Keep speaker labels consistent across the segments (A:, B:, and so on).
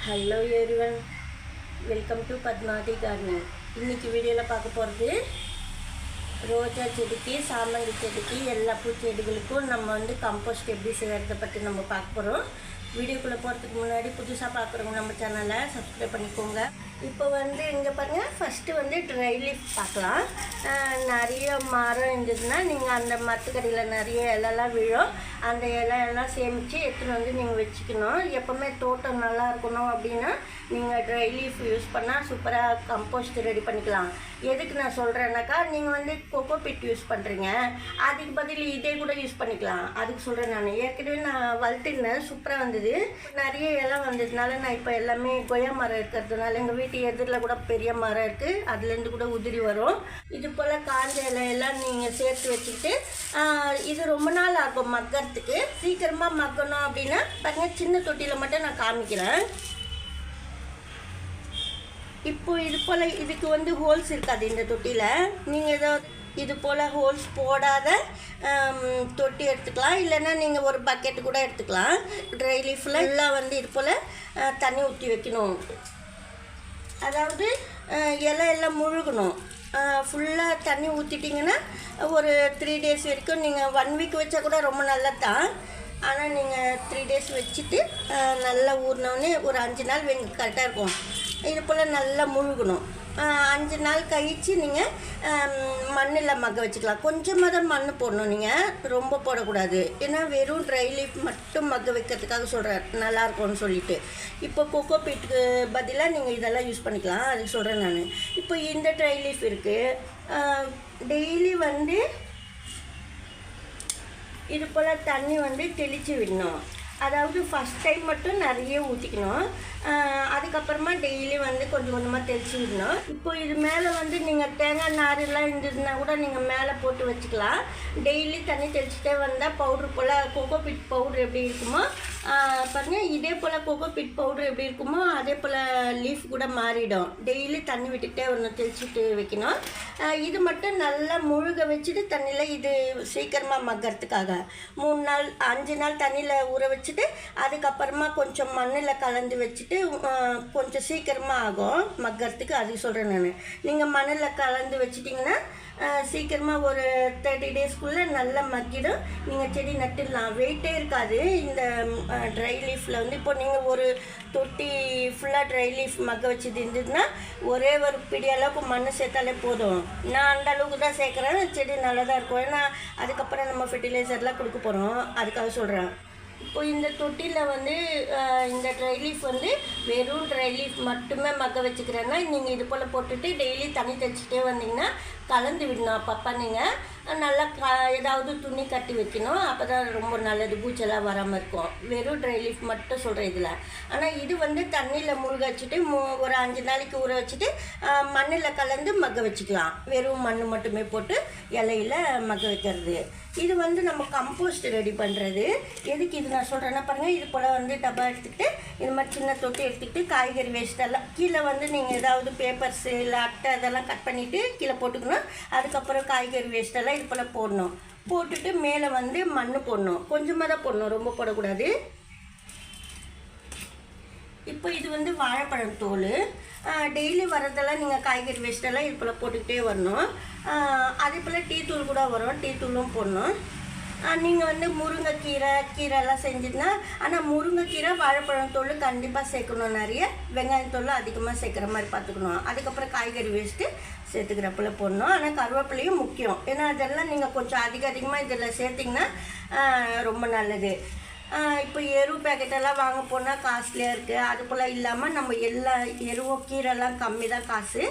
A: Hello everyone welcome to Padmavathi garden இன்னைக்கு வீடியோவில் பார்க்க போகிறது ரோஜா செடிக்கு சாமந்தி செடிக்கு எல்லா பூச்செடிகளுக்கும் நம்ம வந்து கம்போஸ்ட் எப்படி செய்கிறத பற்றி நம்ம பார்க்க போகிறோம் வீடியோக்குள்ளே போகிறதுக்கு முன்னாடி புதுசாக பார்க்குறவங்க நம்ம சேனலை சப்ஸ்கிரைப் பண்ணிக்கோங்க. இப்போ வந்து இங்கே பாருங்கள் ஃபஸ்ட்டு வந்து ட்ரை லீஃப் பார்க்கலாம். நிறைய மரம் இருந்ததுன்னா நீங்கள் அந்த மரத்துக்கடியில் நிறைய இலெல்லாம் விழும். அந்த இலையெல்லாம் சேமித்து எடுத்துன்னு வந்து நீங்கள் வச்சுக்கணும். எப்போவுமே தோட்டம் நல்லா இருக்கணும் அப்படின்னா நீங்கள் ட்ரை லீஃப் யூஸ் பண்ணால் சூப்பராக கம்போஸ்ட் ரெடி பண்ணிக்கலாம். எதுக்கு நான் சொல்கிறேன்னாக்கா நீங்கள் வந்து கொக்கோ பிட் யூஸ் பண்ணுறீங்க அதுக்கு பதில் இதே கூட யூஸ் பண்ணிக்கலாம். அதுக்கு சொல்கிறேன் நான். ஏற்கனவே நான் வளர்த்துருந்தேன். சூப்பராக வந்தது நிறைய இலை வந்ததுனால நான் இப்போ எல்லாமே கொய்யா மரம் இருக்கிறதுனால எங்கள் வீட்டு எதிரில் கூட பெரிய மரம் இருக்குது அதுலேருந்து கூட உதிரி வரும். இது போல் காஞ்ச இலையெல்லாம் நீங்கள் சேர்த்து வச்சுக்கிட்டு இது ரொம்ப நாள் ஆகும் மக்கறதுக்கு. சீக்கிரமாக மக்கணும் அப்படின்னா பாருங்க சின்ன தொட்டியில் மட்டும் நான் காமிக்கிறேன். இப்போ இது போல் இதுக்கு வந்து ஹோல்ஸ் இருக்காது இந்த தொட்டியில். நீங்கள் ஏதாவது இது போல் ஹோல்ஸ் போடாத தொட்டி எடுத்துக்கலாம். இல்லைன்னா நீங்கள் ஒரு பக்கெட்டு கூட எடுத்துக்கலாம். ட்ரை லீஃபில் எல்லாம் வந்து இது போல் தண்ணி ஊற்றி வைக்கணும். அதாவது அஹ், இலை எல்லாம் முழுகணும். ஃபுல்லாக தண்ணி ஊற்றிட்டிங்கன்னா ஒரு த்ரீ டேஸ் வரைக்கும் நீங்கள் ஒன் வீக் வச்சா கூட ரொம்ப நல்லது தான் ஆனால் நீங்கள் த்ரீ டேஸ் வச்சுட்டு நல்லா ஊறினோடனே ஒரு அஞ்சு நாள் வெங்க கரெக்டாக இருக்கும். இது போல் நல்லா முழுகணும். அஞ்சு நாள் கழித்து நீங்கள் மண்ணில் மக்க வச்சுக்கலாம். கொஞ்சமாக தான் மண் போடணும் நீங்கள் ரொம்ப போடக்கூடாது. ஏன்னா வெறும் ட்ரை லீஃப் மட்டும் மக்க வைக்கிறதுக்காக சொல்கிறேன் நல்லாயிருக்கும்னு சொல்லிட்டு. இப்போ கொக்கோ பீட்டுக்கு பதிலாக நீங்கள் இதெல்லாம் யூஸ் பண்ணிக்கலாம். அதுக்கு சொல்கிறேன் நான். இப்போ இந்த ட்ரை லீஃப் இருக்குது டெய்லி வந்து இது போல் தண்ணி வந்து தெளித்து விடணும். அதாவது ஃபஸ்ட் டைம் மட்டும் நிறைய ஊற்றிக்கணும் அதுக்கப்புறமா டெய்லி வந்து கொஞ்சம் கொஞ்சமாக தெளிச்சு விடணும். இப்போ இது மேலே வந்து நீங்கள் தேங்காய் நாரெல்லாம் இருந்ததுன்னா கூட நீங்கள் மேலே போட்டு வச்சுக்கலாம். டெய்லி தண்ணி தெளிச்சுட்டே வந்தால் பவுட்ரு போல் கோகோ பிட் பவுட்ரு எப்படி இருக்குமோ பாருங்கள் இதே போல் கோகோ பிட் பவுட்ரு எப்படி இருக்குமோ அதே போல் லீஃப் கூட மாறிடும். டெய்லி தண்ணி விட்டுட்டே ஒன்று தெளிச்சுட்டு வைக்கணும். இது மட்டும் நல்லா முழுக வச்சுட்டு தண்ணியில் இது சீக்கிரமாக மக்கறதுக்காக மூணு நாள் அஞ்சு நாள் தண்ணியில் ஊற வச்சுட்டு அதுக்கப்புறமா கொஞ்சம் மண்ணில் கலந்து வச்சுட்டு வச்சுட்டு கொஞ்சம் சீக்கிரமாக ஆகும். மக்கிறதுக்கு அது சொல்கிறேன் நான். நீங்கள் மண்ணில் கலந்து வச்சிட்டிங்கன்னா சீக்கிரமாக ஒரு தேர்ட்டி டேஸ்க்குள்ளே நல்லா மக்கிடும். நீங்கள் செடி நட்டுடலாம். வெயிட்டே இருக்காது. இந்த ட்ரை லீஃபில் வந்து இப்போ நீங்கள் ஒரு தொட்டி ஃபுல்லாக ட்ரை லீஃப் மக்க வச்சது இருந்ததுன்னா ஒரே ஒரு பிடி அளவுக்கு மண் சேர்த்தாலே போதும். நான் அந்த அளவுக்கு தான் சேர்க்குறேன். செடி நல்லா தான் இருக்கும். ஏன்னா அதுக்கப்புறம் நம்ம ஃபெர்டிலைசர்லாம் கொடுக்க போகிறோம் அதுக்காக சொல்கிறேன் இப்போ இந்த தொட்டியில் வந்து இந்த ட்ரை லீஃப் வந்து வெறும் ட்ரை லீஃப் மட்டுமே மக்க வச்சுக்கிறேன்னா நீங்கள் இது போல் போட்டுட்டு டெய்லி தண்ணி தைச்சிட்டே வந்தீங்கன்னா கலந்து விடணும். அப்பப்போ நீங்கள் நல்லா க ஏதாவது துணி கட்டி வைக்கணும். அப்போ தான் ரொம்ப நல்லது பூச்செல்லாம் வராமல் இருக்கும். வெறும் ட்ரை லீஃப் மட்டும் சொல்கிறேன் இதில். ஆனால் இது வந்து தண்ணியில் முழுக வச்சுட்டு மூ ஒரு அஞ்சு நாளைக்கு ஊற வச்சுட்டு மண்ணில் கலந்து மக்க வச்சுக்கலாம். வெறும் மண் மட்டுமே போட்டு இலையில மக்க வைக்கிறது. இது வந்து நம்ம கம்போஸ்ட் ரெடி பண்ணுறது எதுக்கு இது நான் சொல்கிறேன்னா பாருங்கள் இது போல் வந்து டப்பா எடுத்துக்கிட்டு இது மாதிரி சின்ன தொட்டி எடுத்துக்கிட்டு காய்கறி வேஸ்ட்டெல்லாம் கீழே வந்து நீங்கள் ஏதாவது பேப்பர்ஸு இல்லை அட்டை அதெல்லாம் கட் பண்ணிவிட்டு கீழே போட்டுக்கணும். அதுக்கப்புறம் காய்கறி வேஸ்ட்டெல்லாம் இது போல் போடணும். போட்டுட்டு மேலே வந்து மண் போடணும். கொஞ்சமாக தான் போடணும். ரொம்ப போடக்கூடாது. இப்போ இது வந்து வாழைப்பழம் தோல். டெய்லி வரதெல்லாம் நீங்கள் காய்கறி வேஸ்ட்டெல்லாம் இது போல் போட்டுக்கிட்டே வரணும். அதே போல் டீ தூள் கூட வரும். டீ தூளும் போடணும். நீங்கள் வந்து முருங்கைக்கீரை கீரை எல்லாம் செஞ்சுட்டுனா ஆனால் முருங்கைக்கீரை வாழைப்பழம் தோல் கண்டிப்பாக சேர்க்கணும் நிறைய. வெங்காயம் தோல் அதிகமாக சேர்க்குற மாதிரி பார்த்துக்கணும். அதுக்கப்புறம் காய்கறி வேஸ்ட்டு சேர்த்துக்கிறப்பல போடணும். ஆனால் கருவேப்பிலையும் முக்கியம். ஏன்னா அதெல்லாம் நீங்கள் கொஞ்சம் அதிக அதிகமாக இதில் சேர்த்திங்கன்னா ரொம்ப நல்லது. இப்போ எரு பேக்கெட்டெல்லாம் வாங்க போனால் காஸ்ட்லியாக இருக்குது அது போல் இல்லாமல் நம்ம எல்லா எருவும் கீரைலாம் கம்மி தான் காசு.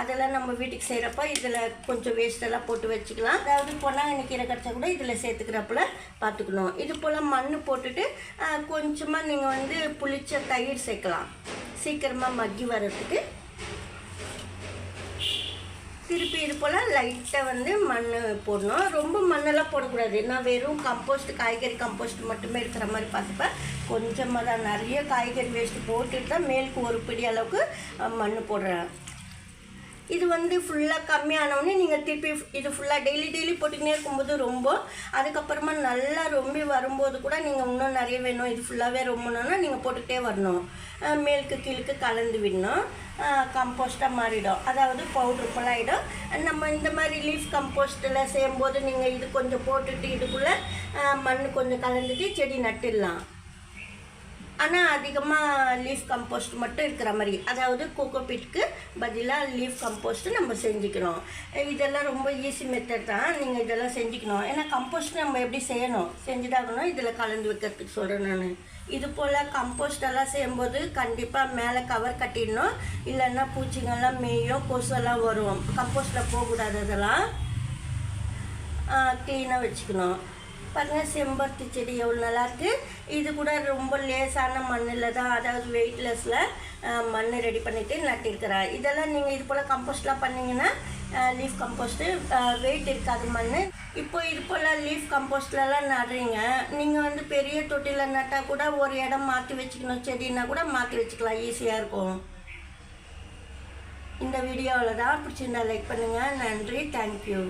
A: அதெல்லாம் நம்ம வீட்டுக்கு செய்கிறப்ப இதில் கொஞ்சம் வேஸ்டெல்லாம் போட்டு வச்சுக்கலாம். அதாவது பொன்னாங்கண்ணி கீரை கிடச்சா கூட இதில் சேர்த்துக்கிறப்பல பார்த்துக்கணும் இது போல் மண் போட்டுட்டு கொஞ்சமாக நீங்கள் வந்து புளிச்ச தயிர் சேர்க்கலாம். சீக்கிரமாக மக்கி வர்றதுக்கு திருப்பி இது போல் லைட்டாக வந்து மண் போடணும். ரொம்ப மண்ணெல்லாம் போடக்கூடாது. நான் வெறும் கம்போஸ்ட் காய்கறி கம்போஸ்ட் மட்டுமே இருக்கிற மாதிரி பார்த்துப்பேன் கொஞ்சமாக தான் நிறைய காய்கறி வேஸ்ட்டு போட்டுட்டு தான் மேலுக்கு ஒரு பிடி அளவுக்கு மண் போடுறேன். இது வந்து ஃபுல்லாக கம்மியானவுடனே நீங்கள் திருப்பி இது ஃபுல்லாக டெய்லி டெய்லி போட்டுக்கினே இருக்கும்போது ரொம்ப அதுக்கப்புறமா நல்லா ரொம்ப வரும்போது கூட நீங்கள் இன்னும் நிறைய வேணும். இது ஃபுல்லாகவே ரொம்பணும்னா நீங்கள் போட்டுக்கிட்டே வரணும். மேலுக்கு கீழுக்கு கலந்து விடணும். கம்போஸ்ட்டாக மாறிடும். அதாவது பவுட்ரு போல் ஆகிடும் நம்ம இந்த மாதிரி லீஃப் கம்போஸ்ட்டில் செய்யும்போது நீங்கள் இது கொஞ்சம் போட்டுட்டு இதுக்குள்ளே மண் கொஞ்சம் கலந்துட்டு செடி நட்டுடலாம். ஆனால் அதிகமாக லீஃப் கம்போஸ்ட் மட்டும் இருக்கிற மாதிரி. அதாவது கோகோபீட்டுக்கு பதிலாக லீஃப் கம்போஸ்ட்டு நம்ம செஞ்சுக்கணும். இதெல்லாம் ரொம்ப ஈஸி மெத்தட் தான். நீங்கள் இதெல்லாம் செஞ்சுக்கணும். ஏன்னா கம்போஸ்ட் நம்ம எப்படி செய்யணும்? செஞ்சுதாகணும். இதில் கலந்து வைக்கிறதுக்கு சொல்கிறேன் நான். இது போல் கம்போஸ்டெல்லாம் செய்யும்போது கண்டிப்பாக மேலே கவர் கட்டிடணும். இல்லைன்னா பூச்சிங்கெல்லாம் மேயும் கொசுவெல்லாம் வரும். கம்போஸ்ட்டில் போகக்கூடாது அதெல்லாம். க்ளீனாக வச்சுக்கணும். பாருங்கள் செம்பருத்தி செடி எவ்வளோ நல்லாயிருக்கு இது கூட ரொம்ப லேசான மண்ணில் தான் அதாவது வெயிட்லெஸ்ஸில் மண் ரெடி பண்ணிவிட்டு நட்டிருக்கிறேன் இதெல்லாம் நீங்கள் இது போல் கம்போஸ்ட்லாம் பண்ணிங்கன்னா லீஃப் கம்போஸ்ட்டு வெயிட் இருக்காது மண் இப்போ இது போல் லீஃப் கம்போஸ்ட்லலாம் நடுறீங்க. நீங்கள் வந்து பெரிய தொட்டியில் நட்டால் கூட ஒரு இடம் மாற்றி வச்சுக்கணும். செடின்னா கூட மாற்றி வச்சுக்கலாம். ஈஸியாக இருக்கும். இந்த வீடியோவில் தான் பிடிச்சிருந்தா லைக் பண்ணுங்கள் நன்றி. தேங்க்யூ